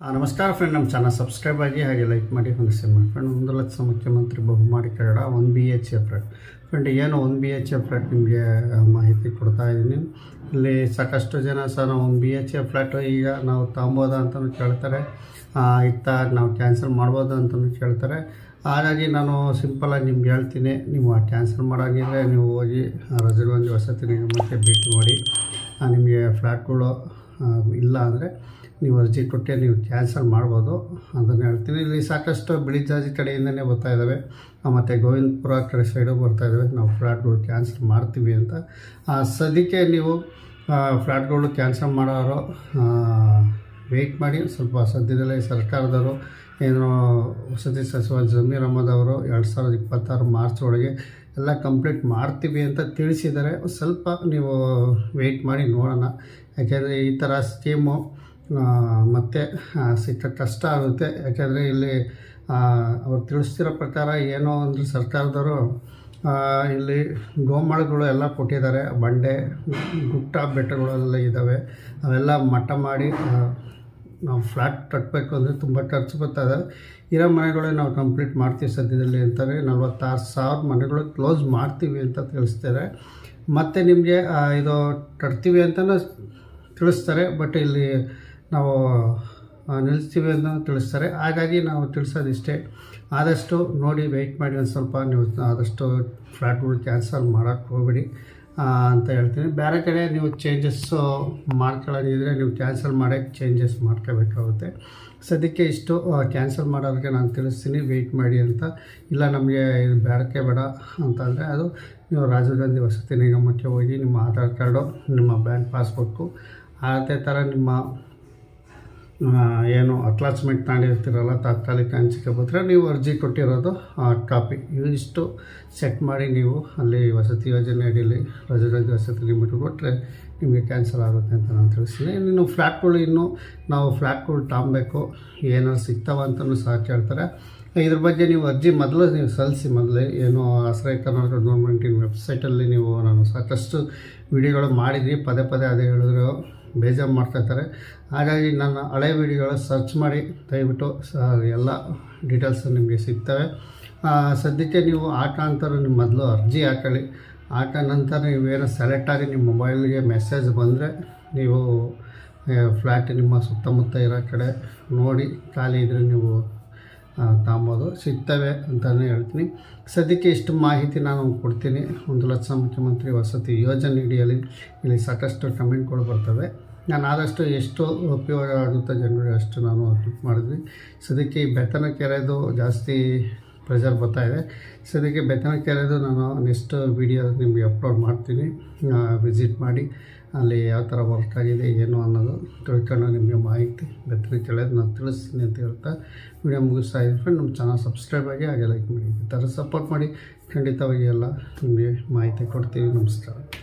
ಆ, ನಮಸ್ಕಾರ ಫ್ರೆಂಡ್ ನಮ್ಮ ಚಾನಲ್ ಸಬ್ಸ್ಕ್ರೈಬ್ ಆಗಿ ಹಾಗೆ ಲೈಕ್ ಮಾಡಿ ಹೊಂದಿಸಿ ಮಾಡಿ. ಫ್ರೆಂಡ್ ಒಂದು ಲಕ್ಷ ಮುಖ್ಯಮಂತ್ರಿ ಬಹುಮಾಡಿ Kannada one B H A friend friend ಏನು one B H A flat ನಿಮಗೆ ಮಾಹಿತಿ ಕೊಡ್ತಾ ಇದ್ದೀನಿ. ಇಲ್ಲಿ ಸಾಕಷ್ಟು ಜನ ಸಹ ನಾವು ಒಂದು ಬಿ ಎಚ್ ಎ ಫ್ಲ್ಯಾಟು ಈಗ ನಾವು ತಗೊಬೋದ ಅಂತಲೂ ಕೇಳ್ತಾರೆ. ಆ, ಇತ್ತ ನಾವು ಕ್ಯಾನ್ಸಲ್ ಮಾಡ್ಬೋದಾ ಅಂತಲೂ ಕೇಳ್ತಾರೆ. ಹಾಗಾಗಿ ನಾನು ಸಿಂಪಲಾಗಿ ನಿಮ್ಗೆ ಹೇಳ್ತೀನಿ. ನೀವು ಕ್ಯಾನ್ಸಲ್ ಮಾಡೋಂಗಿದ್ರೆ ನೀವು ಹೋಗಿ ರಜಗಂಜ್ ವಸತಿ ನಿಗಮಕ್ಕೆ ಭೇಟಿ ಮಾಡಿ ಆ, ನಿಮಗೆ ಫ್ಲ್ಯಾಟ್ಗಳು ಆ, ಇಲ್ಲ ಅಂದರೆ ನೀವು ಅರ್ಜಿ ಕೊಟ್ಟೆ ನೀವು ಕ್ಯಾನ್ಸಲ್ ಮಾಡ್ಬೋದು ಅದನ್ನು ಹೇಳ್ತೀನಿ. ಇಲ್ಲಿ ಸಾಕಷ್ಟು ಬಿಳಿಜಾಜಿ ಕಡೆಯಿಂದನೇ ಬರ್ತಾ ಇದ್ದಾವೆ ಮತ್ತು ಗೋವಿಂದಪುರ ಕಡೆ ಸೈಡು ಬರ್ತಾ ಇದ್ದಾವೆ ನಾವು ಫ್ಲಾಟ್ಗಳು ಕ್ಯಾನ್ಸಲ್ ಮಾಡ್ತೀವಿ ಅಂತ. ಆ, ಸದ್ಯಕ್ಕೆ ನೀವು ಫ್ಲಾಟ್ಗಳು ಕ್ಯಾನ್ಸಲ್ ಮಾಡೋರು ವೆಯ್ಟ್ ಮಾಡಿ. ಸ್ವಲ್ಪ ಸದ್ಯದಲ್ಲೇ ಸರ್ಕಾರದವರು ಏನು ವಸತಿ ಸಚಿವ ಜಮೀರ್ ಅಹಮದ್ ಅವರು ಎರಡು ಸಾವಿರದ ಇಪ್ಪತ್ತಾರು ಮಾರ್ಚ್ ಒಳಗೆ ಎಲ್ಲ ಕಂಪ್ಲೀಟ್ ಮಾಡ್ತೀವಿ ಅಂತ ತಿಳಿಸಿದರೆ ಸ್ವಲ್ಪ ನೀವು ವೆಯ್ಟ್ ಮಾಡಿ ನೋಡೋಣ. ಯಾಕೆಂದರೆ ಈ ಥರ ಸ್ಕೀಮು ಮತ್ತು ಸಿಕ್ಕ ಕಷ್ಟ ಆಗುತ್ತೆ. ಯಾಕೆಂದರೆ ಇಲ್ಲಿ ಅವ್ರು ತಿಳಿಸ್ತಿರೋ ಪ್ರಕಾರ ಏನೋ ಅಂದರೆ ಸರ್ಕಾರದವರು ಇಲ್ಲಿ ಗೋಮಾಳಗಳು ಎಲ್ಲ ಕೊಟ್ಟಿದ್ದಾರೆ. ಬಂಡೆ ಗುಟ್ಟ ಬೆಟ್ಟಗಳೆಲ್ಲ ಇದ್ದಾವೆ. ಅವೆಲ್ಲ ಮಟ್ಟ ಮಾಡಿ ನಾವು ಫ್ಲ್ಯಾಟ್ ಕಟ್ಟಬೇಕು ಅಂದರೆ ತುಂಬ ಖರ್ಚು ಬರ್ತದೆ. ಇರೋ ಮನೆಗಳೇ ನಾವು ಕಂಪ್ಲೀಟ್ ಮಾಡ್ತೀವಿ ಸದ್ಯದಲ್ಲಿ ಅಂತಾರೆ. ನಲ್ವತ್ತಾರು ಸಾವಿರ ಮನೆಗಳು ಕ್ಲೋಸ್ ಮಾಡ್ತೀವಿ ಅಂತ ತಿಳಿಸ್ತಾರೆ. ಮತ್ತು ನಿಮಗೆ ಇದು ಕಟ್ತೀವಿ ಅಂತಲೂ ತಿಳಿಸ್ತಾರೆ. ಬಟ್ ಇಲ್ಲಿ ನಾವು ನಿಲ್ಲಿಸ್ತೀವಿ ಅಂತ ತಿಳಿಸ್ತಾರೆ. ಹಾಗಾಗಿ ನಾವು ತಿಳಿಸೋದಿಷ್ಟೇ. ಆದಷ್ಟು ನೋಡಿ ವೆಯ್ಟ್ ಮಾಡಿ ಒಂದು ಸ್ವಲ್ಪ ನೀವು, ಆದಷ್ಟು ಫ್ಲ್ಯಾಟ್ಗಳು ಕ್ಯಾನ್ಸಲ್ ಮಾಡೋಕ್ಕೆ ಹೋಗಬೇಡಿ ಅಂತ ಹೇಳ್ತೀನಿ. ಬೇರೆ ಕಡೆ ನೀವು ಚೇಂಜಸ್ಸು ಮಾಡ್ಕೊಳ್ಳೋದಿದ್ರೆ ನೀವು ಕ್ಯಾನ್ಸಲ್ ಮಾಡೋಕ್ಕೆ ಚೇಂಜಸ್ ಮಾಡ್ಕೋಬೇಕಾಗುತ್ತೆ. ಸದ್ಯಕ್ಕೆ ಇಷ್ಟು ಕ್ಯಾನ್ಸಲ್ ಮಾಡೋದಕ್ಕೆ ನಾನು ತಿಳಿಸ್ತೀನಿ. ವೆಯ್ಟ್ ಮಾಡಿ ಅಂತ. ಇಲ್ಲ, ನಮಗೆ ಇದು ಬೇಡಕ್ಕೆ ಬೇಡ ಅಂತಂದರೆ ಅದು ನೀವು ರಾಜೀವ್ ಗಾಂಧಿ ವಸತಿ ನಿಗಮಕ್ಕೆ ಹೋಗಿ ನಿಮ್ಮ ಆಧಾರ್ ಕಾರ್ಡು, ನಿಮ್ಮ ಬ್ಯಾಂಕ್ ಪಾಸ್ಬುಕ್ಕು ಅದೇ ಥರ ನಿಮ್ಮ ಏನು ಅಟ್ಲಾಚ್ಮೆಂಟ್ ಮಾಡಿರ್ತೀರಲ್ಲ, ತಾತ್ಕಾಲಿಕ ಹಂಚಿಕೆ ಪತ್ರ, ನೀವು ಅರ್ಜಿ ಕೊಟ್ಟಿರೋದು ಕಾಪಿ ಇವಿಷ್ಟು ಚೆಕ್ ಮಾಡಿ ನೀವು ಅಲ್ಲಿ ವಸತಿ ಯೋಜನೆ ಅಡಿಯಲ್ಲಿ ರಜರಾಜ ವಸತಿ ಲಿಮಿಟ್ ಕೊಟ್ಟರೆ ನಿಮಗೆ ಕ್ಯಾನ್ಸಲ್ ಆಗುತ್ತೆ ಅಂತ ನಾನು ತಿಳಿಸ್ತೀನಿ. ಇನ್ನು ಫ್ಲ್ಯಾಟ್ಗಳು ಇನ್ನೂ ನಾವು ಫ್ಲ್ಯಾಟ್ಗಳು ತಾಂಬೇಕು, ಏನಾದ್ರು ಸಿಗ್ತಾವ ಅಂತಲೂ ಸಹ ಕೇಳ್ತಾರೆ. ಇದ್ರ ಬಗ್ಗೆ ನೀವು ಅರ್ಜಿ ಮೊದಲು ನೀವು ಸಲ್ಲಿಸಿ ಮೊದಲೇ, ಏನು ಆಶ್ರಯ ಕರ್ನಾಟಕ ಗೌರ್ಮೆಂಟಿನ ವೆಬ್ಸೈಟಲ್ಲಿ ನೀವು ನಾನು ಸಾಕಷ್ಟು ವಿಡಿಯೋಗಳು ಮಾಡಿದ್ವಿ. ಪದೇ ಪದೇ ಅದೇ ಹೇಳಿದ್ರು. ಬೇಜಾರು ಮಾಡ್ತಾಯಿರ್ತಾರೆ ಹಾಗಾಗಿ ನನ್ನ ಹಳೆ ವಿಡಿಯೋಗಳು ಸರ್ಚ್ ಮಾಡಿ, ದಯವಿಟ್ಟು, ಸ, ಎಲ್ಲ ಡೀಟೇಲ್ಸ್ ನಿಮಗೆ ಸಿಗ್ತವೆ. ಸದ್ಯಕ್ಕೆ ನೀವು ಆಟ ಅಂತಾರೆ ನಿಮ್ಮ ಮೊದಲು ಅರ್ಜಿ ಹಾಕೊಳ್ಳಿ. ಆಟ ನಂತರ ನೀವೇನೋ ಸೆಲೆಕ್ಟ್ ಆಗಿ ನಿಮ್ಮ ಮೊಬೈಲ್ಗೆ ಮೆಸೇಜ್ ಬಂದರೆ ನೀವು ಫ್ಲ್ಯಾಟ್ ನಿಮ್ಮ ಸುತ್ತಮುತ್ತ ಇರೋ ಕಡೆ ನೋಡಿ, ಖಾಲಿ ಇದ್ದರೆ ನೀವು ತಾಂಬೋದು. ಸಿಗ್ತವೆ ಅಂತಲೇ ಹೇಳ್ತೀನಿ. ಸದ್ಯಕ್ಕೆ ಇಷ್ಟು ಮಾಹಿತಿ ನಾನು ಕೊಡ್ತೀನಿ. ಒಂದು ಲಕ್ಷ ಮುಖ್ಯಮಂತ್ರಿ ವಸತಿ ಯೋಜನೆ ಅಡಿಯಲ್ಲಿ ಇಲ್ಲಿ ಸಾಕಷ್ಟು ಕಮೆಂಟ್ಗಳು ಬರ್ತವೆ. ನಾನು ಆದಷ್ಟು ಎಷ್ಟು ಉಪಯೋಗ ಆಗುತ್ತೋ ಜನರಿಗೆ ಅಷ್ಟು ನಾನು ಕ್ಲಿಕ್ ಮಾಡಿದ್ವಿ. ಸದ್ಯಕ್ಕೆ ಈ ಬೆತ್ತನ ಕೆರೆದು ಜಾಸ್ತಿ ಪ್ರೆಷರ್ ಬರ್ತಾ ಇದೆ. ಅದಕ್ಕೆ ಬೆತ್ತನ ಕೆರೆದು ನಾನು ನೆಕ್ಸ್ಟ್ ವೀಡಿಯೋ ನಿಮಗೆ ಅಪ್ಲೋಡ್ ಮಾಡ್ತೀನಿ. ವಿಸಿಟ್ ಮಾಡಿ, ಅಲ್ಲಿ ಯಾವ ಥರ ವರ್ಕ್ ಆಗಿದೆ, ಏನು ಅನ್ನೋದು ತಿಳ್ಕೊಂಡು ನಿಮಗೆ ಮಾಹಿತಿ ಬೆತ್ತನ ಕೆಳೆದು ನಾನು ತಿಳಿಸ್ತೀನಿ ಅಂತ ಹೇಳ್ತಾ ವಿಡಿಯೋ ಮುಗಿಸ್ತಾ ಫ್ರೆಂಡ್ ನಮ್ಮ ಚಾನಲ್ ಸಬ್ಸ್ಕ್ರೈಬ್ ಆಗಿ ಹಾಗೆ ಲೈಕ್ ಮಾಡಿ. ಈ ಥರ ಸಪೋರ್ಟ್ ಮಾಡಿ, ಖಂಡಿತವಾಗಿ ಎಲ್ಲ ನಿಮಗೆ ಮಾಹಿತಿ ಕೊಡ್ತೀವಿ. ನಮಸ್ಕಾರ.